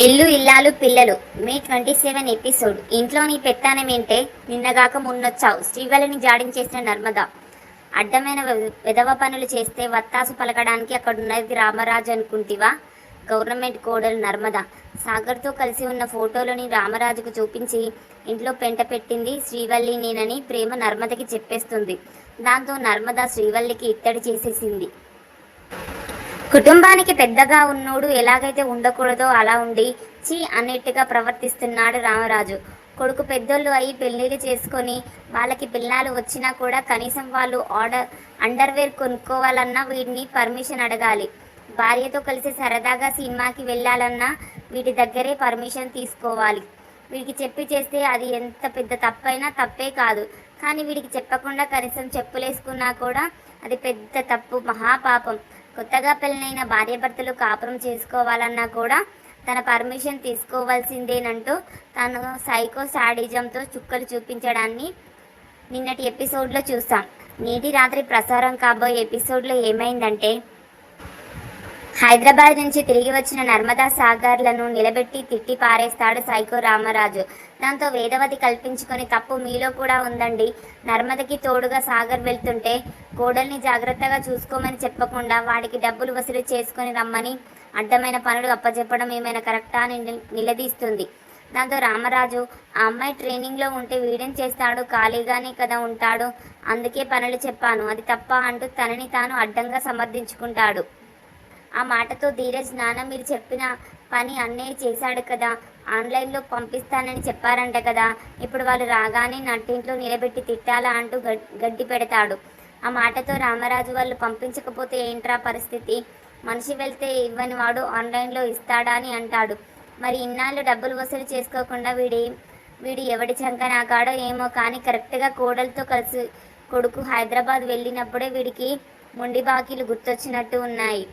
ఇల్లు ఇల్లాలు పిల్లలు. May twenty seven episode. ఇంట్లో నీ పెత్తానమేంటే నిన్నగాక మున్నొచ్చావు. శ్రీవల్లిని జాడించేసిన నర్మద. అడ్డమైన వె- వెధవ పనులు చేస్తే వత్తాసు పలకడానికి అక్కడున్నది రామరాజు అనుకుంటివా? గవర్నమెంట్ కోడలు నర్మద. సాగర్తో కలిసి ఉన్న ఫోటోలని రామరాజుకు చూపించి ఇంట్లో పెంట పెట్టింది శ్రీవల్లి నేనని ప్రేమ నర్మదకి చెప్పేస్తుంది. దాంతో నర్మద శ్రీవల్లికి ఇత్తడి చేసేసింది. కుటుంబానికి పెద్దగా ఉన్నోడు ఎలాగైతే ఉండకూడదో అలా ఉండి చీ అన్నట్టుగా ప్రవర్తిస్తున్నాడు రామరాజు. కొడుకు పెద్దోళ్ళు అయి పెళ్ళిళ్ళు చేసుకొని వాళ్ళకి పిల్లలు వచ్చినా కూడా కనీసం వాళ్ళు ఆర్డర్ అండర్వేర్ కొనుక్కోవాలన్నా వీడిని పర్మిషన్ అడగాలి. భార్యతో కలిసి సరదాగా సినిమాకి వెళ్ళాలన్నా వీటి దగ్గరే పర్మిషన్ తీసుకోవాలి. వీడికి చెప్పి చేస్తే అది ఎంత పెద్ద తప్పైనా తప్పే కాదు. కానీ వీడికి చెప్పకుండా కనీసం చెప్పులేసుకున్నా కూడా అది పెద్ద తప్పు మహాపాపం. కొత్తగా పెళ్ళైన భార్యాభర్తలు కాపురం చేసుకోవాలన్నా కూడా తన పర్మిషన్ తీసుకోవాల్సిందేనంటూ తను సైకో సాడిజంతో చుక్కలు చూపించడాన్ని నిన్నటి ఎపిసోడ్లో చూసాం. నేటి రాత్రి ప్రసారం కాబోయే ఎపిసోడ్లో ఏమైందంటే హైదరాబాద్ నుంచి తిరిగి వచ్చిన నర్మదా సాగర్లను నిలబెట్టి తిట్టి పారేస్తాడు సైకో రామరాజు. దాంతో వేదవతి కల్పించుకొని తప్పు మీలో కూడా ఉందండి. నర్మదకి తోడుగా సాగర్ వెళ్తుంటే కోడల్ని జాగ్రత్తగా చూసుకోమని చెప్పకుండా వాడికి డబ్బులు వసూలు చేసుకొని రమ్మని అడ్డమైన పనులు అప్పచెప్పడం ఏమైనా కరెక్టా అని నిల- నిలదీస్తుంది. దాంతో రామరాజు ఆ అమ్మాయి ట్రైనింగ్లో ఉంటే వీడేం చేస్తాడు? ఖాళీగానే కదా ఉంటాడు. అందుకే పనులు చెప్పాను. అది తప్ప అంటూ తనని తాను అడ్డంగా సమర్థించుకుంటాడు. ఆ మాటతో ధీరజ్ నాన్న మీరు చెప్పిన పని అన్నయ్య చేశాడు కదా. ఆన్లైన్లో పంపిస్తానని చెప్పారంట కదా. ఇప్పుడు వాళ్ళు రాగానే నట్టింట్లో నిలబెట్టి తిట్టాలా అంటూ గడ్డి పెడతాడు. ఆ మాటతో రామరాజు వాళ్ళు పంపించకపోతే ఏంట్రా పరిస్థితి? మనిషి వెళ్తే ఇవ్వని వాడు ఆన్లైన్లో ఇస్తాడా అని అంటాడు. మరి ఇన్నాళ్ళు డబ్బులు వసూలు చేసుకోకుండా వీడి వీడు ఎవడి చంక నాకాడో ఏమో కానీ కరెక్ట్గా కోడలతో కలిసి కొడుకు హైదరాబాద్ వెళ్ళినప్పుడే వీడికి మొండి బాకీలు గుర్తొచ్చినట్టు ఉన్నాయి.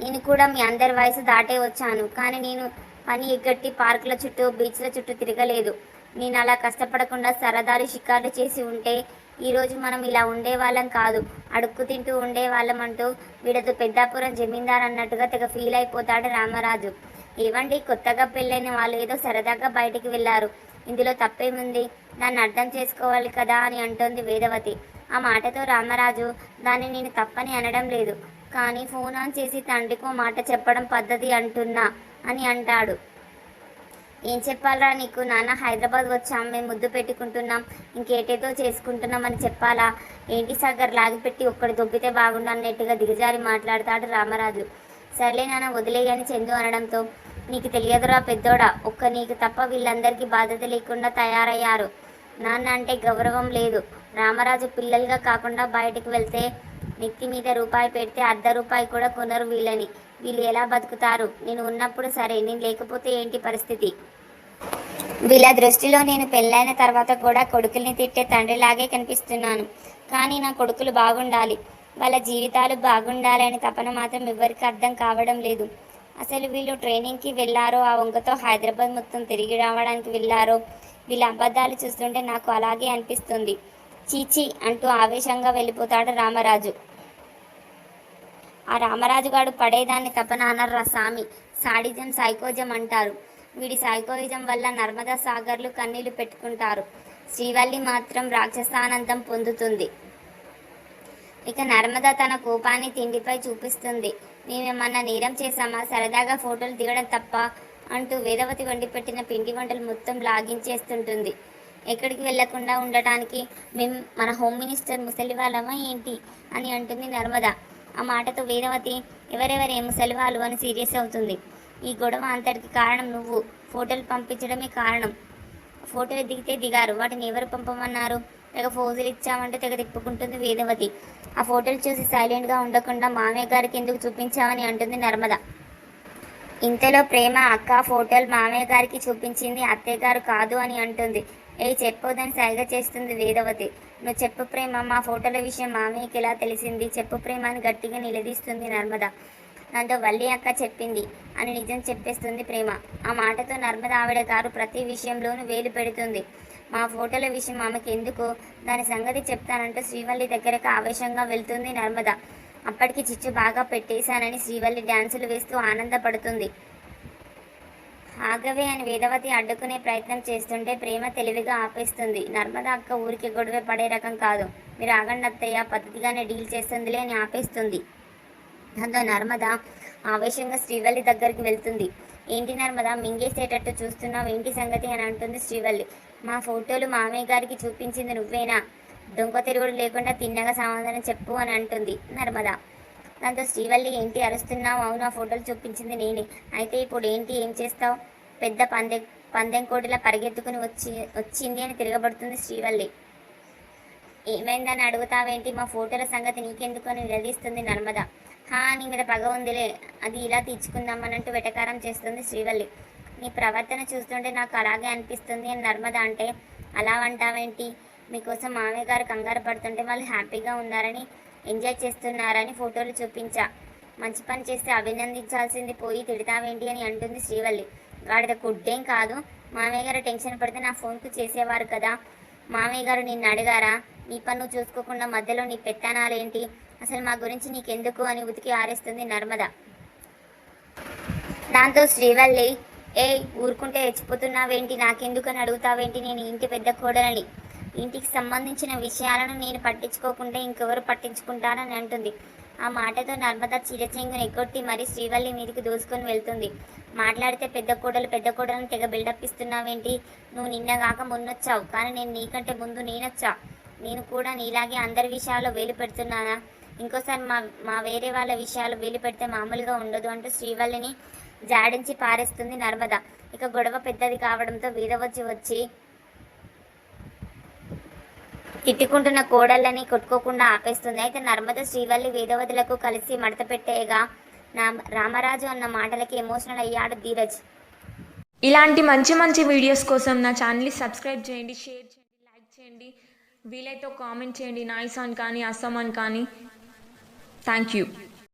నేను కూడా మీ అందరి వయసు దాటే వచ్చాను. కానీ నేను పని ఎగ్గట్టి పార్కుల చుట్టూ బీచ్ల చుట్టూ తిరగలేదు. నేను అలా కష్టపడకుండా సరదాలు షికార్లు చేసి ఉంటే ఈరోజు మనం ఇలా ఉండేవాళ్ళం కాదు. అడుక్కు తింటూ ఉండేవాళ్ళం అంటూ వీడతో పెద్దాపురం జమీందార్ అన్నట్టుగా తెగ ఫీల్ అయిపోతాడు రామరాజు. ఏవండి కొత్తగా పెళ్ళైన వాళ్ళు ఏదో సరదాగా బయటికి వెళ్ళారు. ఇందులో తప్పేముంది? నన్ను అర్థం చేసుకోవాలి కదా అని అంటోంది వేదవతి. ఆ మాటతో రామరాజు దాన్ని నేను తప్పని అనడం లేదు. కానీ ఫోన్ ఆన్ చేసి తండ్రికో మాట చెప్పడం పద్ధతి అంటున్నా అని అంటాడు. ఏం చెప్పాలరా నీకు? నాన్న హైదరాబాద్ వచ్చాం మేము ముద్దు పెట్టుకుంటున్నాం ఇంకేటేదో చేసుకుంటున్నాం అని చెప్పాలా? ఏంటి సగర్ లాగిపెట్టి ఒక్కడి దొబ్బితే బాగుండు అన్నట్టుగా దిగజారి మాట్లాడతాడు రామరాజు. సర్లే నాన్న వదిలేయని చందు అనడంతో నీకు తెలియదురా పెద్దోడా ఒక్క నీకు తప్ప వీళ్ళందరికీ బాధ్యత లేకుండా తయారయ్యారు. నాన్న అంటే గౌరవం లేదు. రామరాజు పిల్లలుగా కాకుండా బయటికి వెళ్తే నెత్తి మీద రూపాయి పెడితే అర్ధ రూపాయి కూడా కొనరు వీళ్ళని. వీళ్ళు ఎలా బతుకుతారు? నేను ఉన్నప్పుడు సరే నేను లేకపోతే ఏంటి పరిస్థితి? వీళ్ళ దృష్టిలో నేను పెళ్ళైన తర్వాత కూడా కొడుకుల్ని తిట్టే తండ్రిలాగే కనిపిస్తున్నాను. కానీ నా కొడుకులు బాగుండాలి. వాళ్ళ జీవితాలు బాగుండాలని తపన మాత్రం ఎవరికి అర్థం కావడం లేదు. అసలు వీళ్ళు ట్రైనింగ్కి వెళ్ళారో ఆ వంకతో హైదరాబాద్ మొత్తం తిరిగి రావడానికి వెళ్ళారో వీళ్ళ అబద్ధాలు చూస్తుంటే నాకు అలాగే అనిపిస్తుంది. చీచి అంటూ ఆవేశంగా వెళ్ళిపోతాడు రామరాజు. ఆ రామరాజు గాడు పడేదాన్ని తపన అనర్రా సామి సాడిజం సైకోజం అంటారు. వీడి సైకోయిజం వల్ల నర్మదా సాగర్లు కన్నీళ్ళు పెట్టుకుంటారు. శ్రీవల్లి మాత్రం రాక్షసానందం పొందుతుంది. ఇక నర్మద తన కోపాన్ని తిండిపై చూపిస్తుంది. మేమేమన్నా నేరం చేశామా? సరదాగా ఫోటోలు దిగడం తప్ప అంటూ వేదవతి వండి పెట్టిన పిండి వంటలు మొత్తం లాగించేస్తుంటుంది. ఎక్కడికి వెళ్ళకుండా ఉండటానికి మేము మన హోమ్ మినిస్టర్ ముసలి వాళ్ళమా ఏంటి అని అంటుంది నర్మద. ఆ మాటతో వేదవతి ఎవరెవరే ముసలి వాళ్ళు అని సీరియస్ అవుతుంది. ఈ గొడవ అంతటికి కారణం నువ్వు. ఫోటోలు పంపించడమే కారణం. ఫోటోలు దిగితే దిగారు. వాటిని ఎవరు పంపమన్నారు? తెగ ఫోజులు ఇచ్చామంటే తెగ తిప్పుకుంటుంది వేదవతి. ఆ ఫోటోలు చూసి సైలెంట్గా ఉండకుండా మామయ్య గారికి ఎందుకు చూపించామని అంటుంది నర్మద. ఇంతలో ప్రేమ అక్క ఫోటోలు మామయ్య గారికి చూపించింది అత్తయ్య గారు కాదు అని అంటుంది. ఏ చెప్పొద్దని సైగ చేస్తుంది వేదవతి. నువ్వు చెప్పు ప్రేమ మా ఫోటోల విషయం మామయ్యకి ఎలా తెలిసింది? చెప్పు ప్రేమ అని గట్టిగా నిలదీస్తుంది నర్మద. దాంతో వల్లి అక్క చెప్పింది అని నిజం చెప్పేస్తుంది ప్రేమ. ఆ మాటతో నర్మద ఆవిడ గారు ప్రతి విషయంలోనూ వేలు పెడుతుంది. మా ఫోటోల విషయం ఆమెకి ఎందుకు దాని సంగతి చెప్తానంటూ శ్రీవల్లి దగ్గరకు ఆవేశంగా వెళ్తుంది నర్మద. అప్పటికి చిచ్చు బాగా పెట్టేశానని శ్రీవల్లి డ్యాన్సులు వేస్తూ ఆనందపడుతుంది. ఆగవే అని వేదవతి అడ్డుకునే ప్రయత్నం చేస్తుంటే ప్రేమ తెలివిగా ఆపేస్తుంది. నర్మద అక్క ఊరికి గొడవ పడే రకం కాదు. మీరు ఆగండి అత్తయ్య పద్ధతిగానే డీల్ చేస్తుందిలే అని ఆపేస్తుంది. దాంతో నర్మద ఆవేశంగా శ్రీవల్లి దగ్గరికి వెళ్తుంది. ఏంటి నర్మద మింగేసేటట్టు చూస్తున్నావు? ఏంటి సంగతి? అని అంటుంది శ్రీవల్లి. మా ఫోటోలు మామయ్య గారికి చూపించింది నువ్వేనా? దొంగ తిరుగుడు లేకుండా తిన్నగా సమాధానం చెప్పు అని అంటుంది నర్మద. దాంతో శ్రీవల్లి ఏంటి అరుస్తున్నావు? అవును ఆ ఫోటోలు చూపించింది నేనే. అయితే ఇప్పుడు ఏంటి? ఏం చేస్తావు? పెద్ద పందె పందెం కోటిలా పరిగెత్తుకుని వచ్చి వచ్చింది అని తిరగబడుతుంది శ్రీవల్లి. ఏమైందని అడుగుతావేంటి? మా ఫోటోల సంగతి నీకెందుకు? అని నిలదీస్తుంది నర్మద. హా నీ మీద పగ ఉందిలే. అది ఇలా తీర్చుకుందామనంటూ వెటకారం చేస్తుంది శ్రీవల్లి. నీ ప్రవర్తన చూస్తుంటే నాకు అలాగే అనిపిస్తుంది అని నర్మద అంటే అలా అంటావేంటి? మీకోసం మామయ్య గారు కంగారు పడుతుంటే వాళ్ళు హ్యాపీగా ఉన్నారని ఎంజాయ్ చేస్తున్నారని ఫోటోలు చూపించా. మంచి పని చేస్తే అభినందించాల్సింది పోయి తిడతావేంటి అని అంటుంది శ్రీవల్లి. వాడిది కుడ్డేం కాదు. మామయ్య గారు టెన్షన్ పడితే నా ఫోన్కు చేసేవారు కదా. మామయ్య గారు నిన్ను అడిగారా? నీ పన్ను చూసుకోకుండా మధ్యలో నీ పెత్తనాలేంటి? అసలు మా గురించి నీకెందుకు అని ఉతికి ఆరేస్తుంది నర్మద. దాంతో శ్రీవల్లి ఏ ఊరుకుంటే రెచ్చిపోతున్నావేంటి నాకెందుకు అని అడుగుతావేంటి? నేను ఇంటి పెద్ద కోడలని. ఇంటికి సంబంధించిన విషయాలను నేను పట్టించుకోకుంటే ఇంకెవరు పట్టించుకుంటారని అంటుంది. ఆ మాటతో నర్మద చిరచెంగును ఎగ్గొట్టి మరి శ్రీవల్లి మీదకి దూసుకొని వెళ్తుంది. మాట్లాడితే పెద్ద కోడలు పెద్ద కోడలను తెగ బిల్డప్ ఇస్తున్నావేంటి? నువ్వు నిన్నగాక మొన్నొచ్చావు కానీ నేను నీకంటే ముందు నేనొచ్చా? నేను కూడా నీలాగే అందరి విషయాల్లో వేలు పెడుతున్నానా? ఇంకోసారి మా మా వేరే వాళ్ళ విషయాలు వేలు పెడితే మామూలుగా ఉండదు అంటూ శ్రీవల్లిని జాడించి పారేస్తుంది నర్మద. ఇక గొడవ పెద్దది కావడంతో వీరవచ్చి వచ్చి తిట్టుకుంటున్న కోడళ్ళని కొట్టుకోకుండా ఆపేస్తుంది. అయితే నర్మద శ్రీవల్లి వేదవతులకు కలిసి మడతపెట్టేయగా నా రామరాజు అన్న మాటలకి ఎమోషనల్ అయ్యాడు ధీరజ్. ఇలాంటి మంచి మంచి వీడియోస్ కోసం నా ఛానల్ని సబ్స్క్రైబ్ చేయండి షేర్ చేయండి లైక్ చేయండి. వీలైతే కామెంట్ చేయండి. నాయిస్ అని కానీ అస్సాం అని కానీ. Thank you.